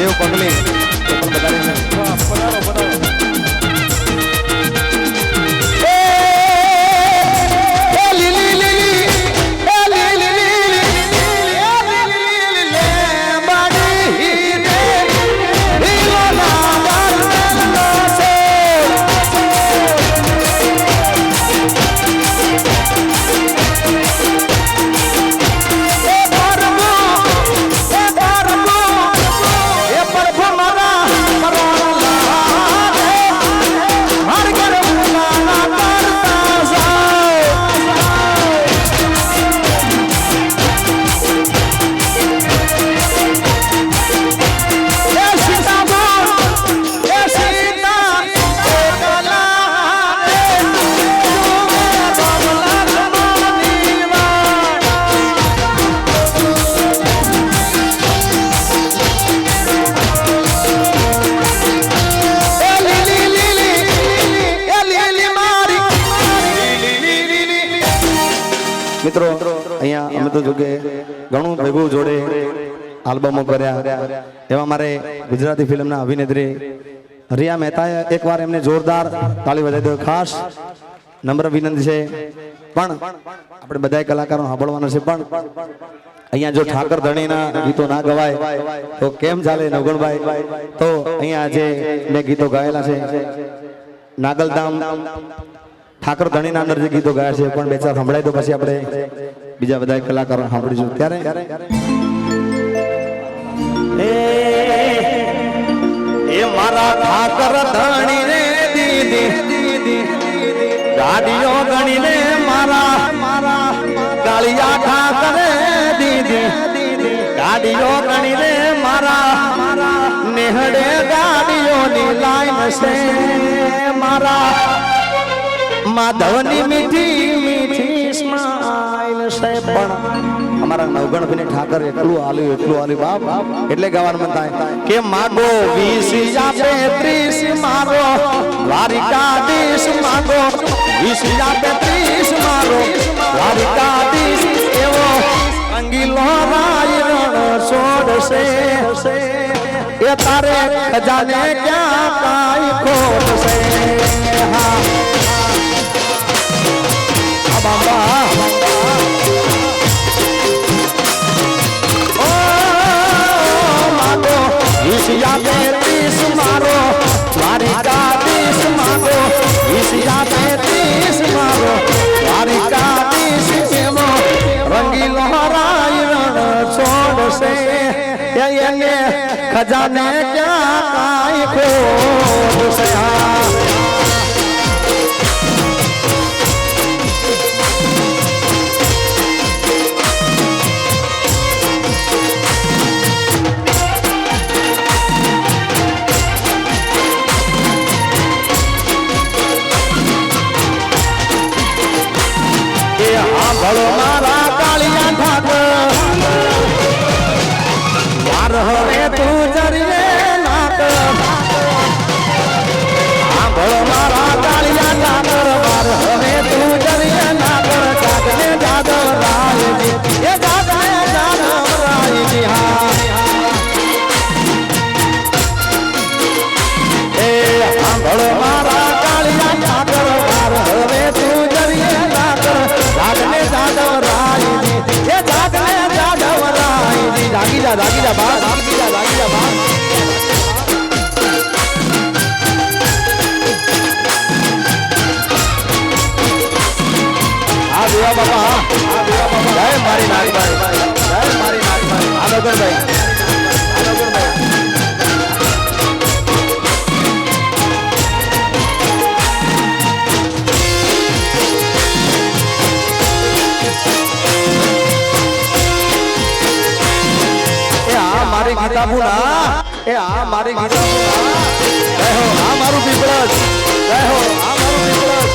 દેવ પગલી બધાને મિત્રો, અહીંયા અમે તો જો ઘણું ભેગું જોડે આલ્બમો કર્યા. એવા મારે ગુજરાતી ફિલ્મના અભિનેત્રી રિયા મહેતાએ એકવાર એમને જોરદાર તાળી વધારી દો ખાસ નમ્ર વિનંતી છે. પણ આપણે બધા કલાકારો સાંભળવાનો છે. પણ અહીંયા જો ઠાકર ધણીના ગીતો ના ગવાય, તો કેમ ચાલે નવગણભાઈ? તો અહીંયા જે મેં ગીતો ગાયેલા છે. નાગલધામ ઠાકર ધણીના અંદર જે ગીતો ગાયા છે પણ બે ચાર સંભળાય તો પછી આપણે બીજા બધા કલાકારો સાંભળીશું. ત્યારે એ મારા ઠાકર ધણી રે દીદી, ગાડીઓ ગણીને મારા મારા કાળિયા ઠાકર દીદી, ગાડીઓ ગણીને મારા મારા, નેહડે ગાડીઓની લાઈન છે મારા. માધવની મીઠી મીઠી સ્માઈલ છે પણ અમારા નવગણભાઈ ઠાકર એટલું આલ્યું એટલું આલ્યું બાપ એટલે ગાવાનું મન થાય કે માગો વીસ આપે ત્રીસ મારો દ્વારિકાધીશ માગો વીસ આપે ત્રીસ મારો દ્વારિકાધીશ એવો અંગીલો રાયણ છોડશે એ તારે ખજાને ક્યાં કાંઈ ખોટશે હા વિષયા બેત્રીસ મારો, દ્વારિકાધીશ માગો વિષયા બેત્રીસ મારો, દ્વારિકાધીશ એવો રંગીલો રાયણ છોડશે. એને ખજાને ક્યાં કાંઈ ખોટશે હા એ આંભળો મારા કાળિયા ઠાકર. વાર હવે તું રાયજી જાગી જા જાગી જા બા જાગી જા જાગી જા બા આ દેવા બાપા આ દેવા બાપા જય મારી નારી ભાઈ જય મારી નારી ભાઈ આ ગીતાપુરા એ આ મારી ગીતાપુરા જય હો આ મારું પીપળજ જય હો આ મારું પીપળજ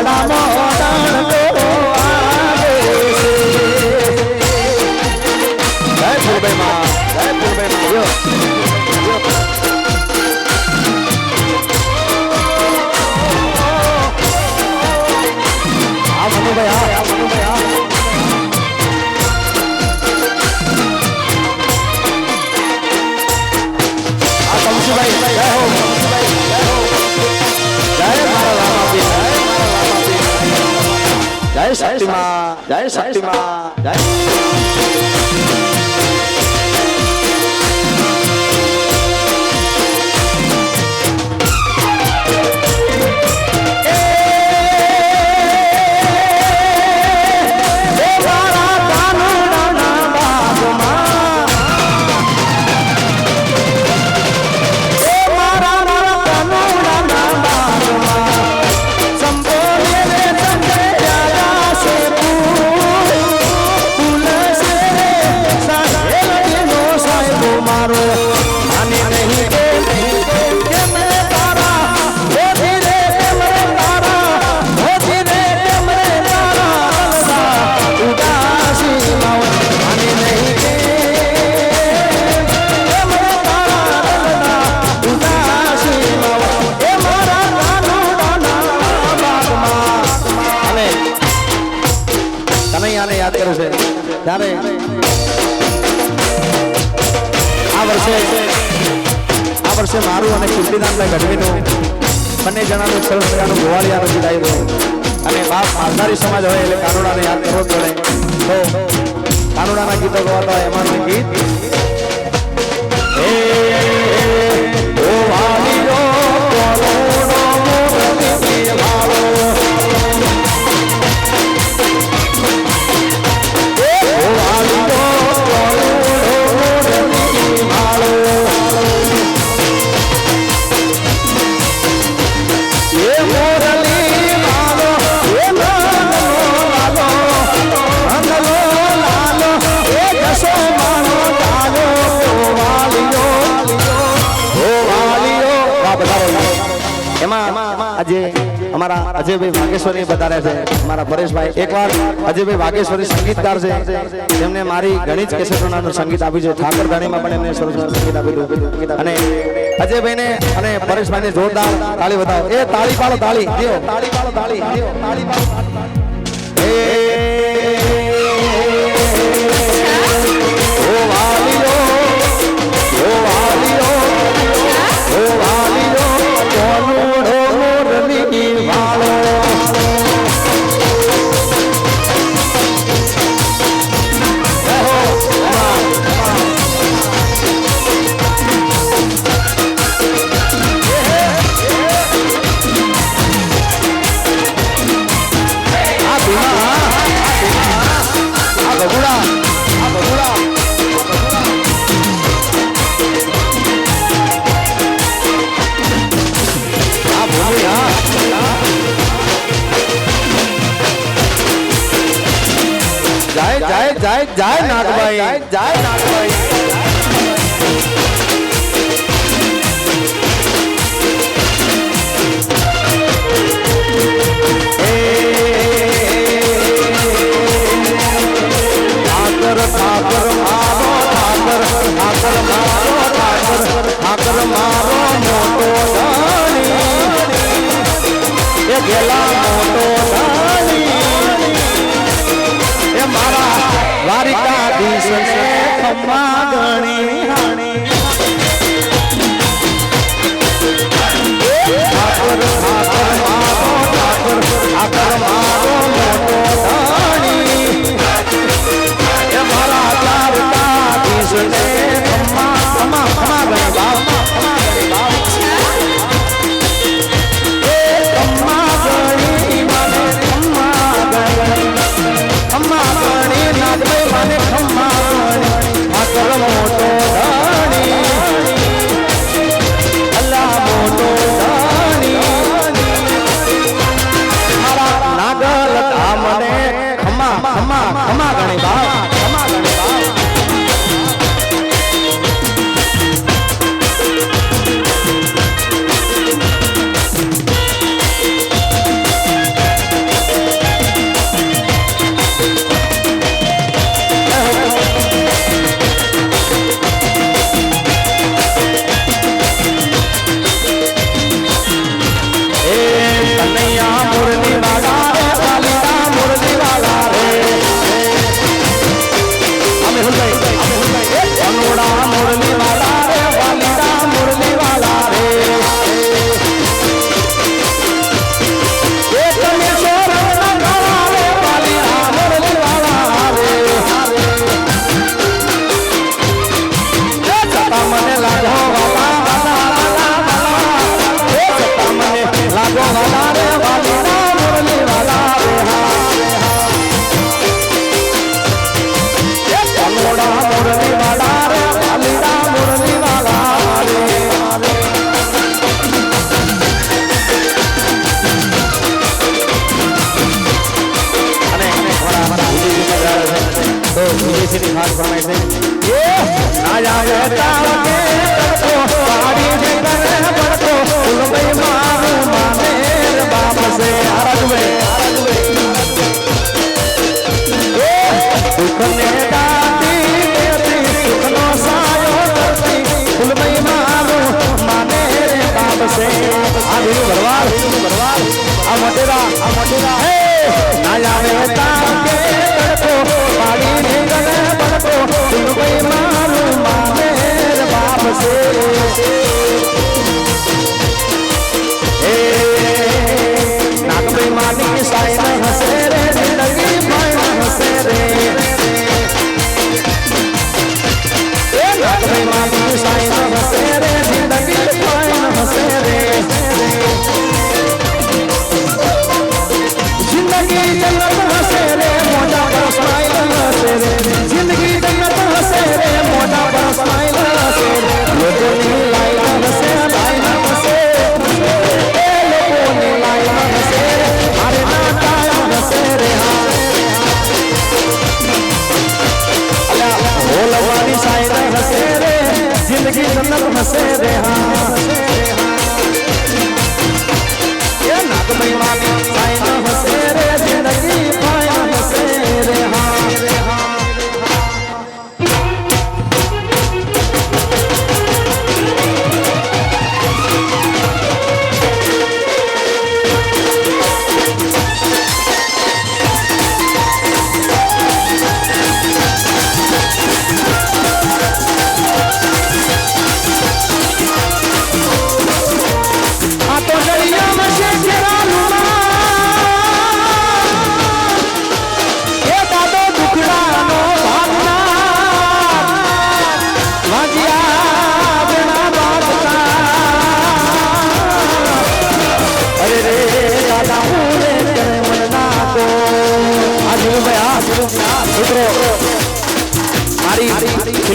રજવાડામાં દાણકો આવે. છે જય ફૂલભાઈ માં જય ફૂલભાઈ માં. યો. આ શક્તિમાં જય શક્તિમાં જય એ ત્યારે આ વર્ષે આ વર્ષે મારું અને કીર્તિદાનભાઈ ગઢવીનું બંને જણાનું સરસ મજાનું ગોવાળિયાનું ગીત આવ્યું અને બાપ માલધારી સમાજ હોય એટલે કાનુડાને યાદ કરવો જ પડે. તો કાનુડાના ગીતો ગવાતા હોય એમાં ગીત. અજયભાઈ વાગેશ્વરી બતાડ્યા છે. મારા પરેશભાઈ એકવાર અજયભાઈ વાગેશ્વરી સંગીતકાર છે. તેમને મારી ઘણી જ કેસેટોનાનું સંગીત આપ્યું છે. ઠાકર ધાણીમાં પણ એમને સરસ સંગીત આપ્યું અને અજયભાઈને અને પરેશભાઈને જોરદાર તાળી બતાવો એ તાળી પાડો તાળી. તાળી પાડો તાળી. તાળી પાડો જાય નાગભાઈ. જાય નાગભાઈ. ઠાકર ખમા ખમા ગણી બાપ. મોટેરા, આ મોટેરા. હે ના લાવે તાર કે તડકો, પાડી ને ગલે પડકો તું કોઈ મારું મામેર બાપ છે.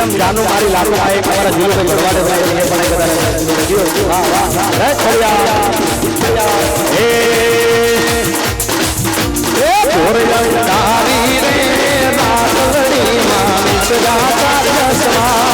જાનુ મારી લાખો આ એક અમારા જીલો ભાઈ ભગવાને બનાવીને પણ બધા વાહ વાહ જય ખડિયા હે એ ભોરયા તારી રે નાગણી માં સદા તારા સ્વા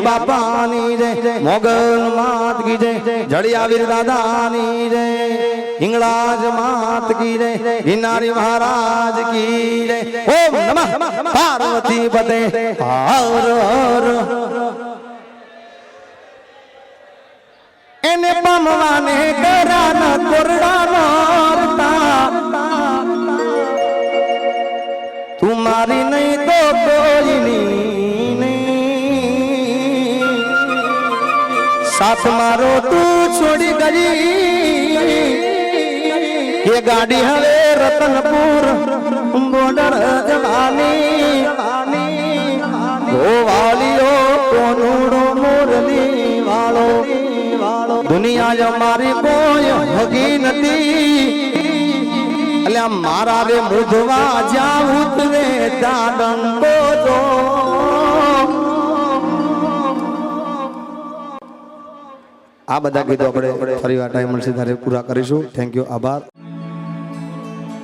બાપાની માત કી જય જડિયા વીર હિંગળાજ માત કી જય હિનારી મહારાજ કી જય. ઓમ નમઃ, પાર્વતી પતે હર હર. એને પામવાને તું મારી નહીં સાથ મારો તું છોડી ગઈ. એ ગાડી હવે રતનપુર બોર્ડર જવાની. ગોવાલીઓ કોનુડો, મોરલી વાળો. દુનિયા મારી કોઈ ભગી નથી. એટલે મારા રે મુધવા જાઉં ઉતરે દાદન તો આ બધા ગીતો આપણે ફરી વાર ટાઈમ મળશે ત્યારે પૂરા કરીશું. થેન્ક યુ આભાર.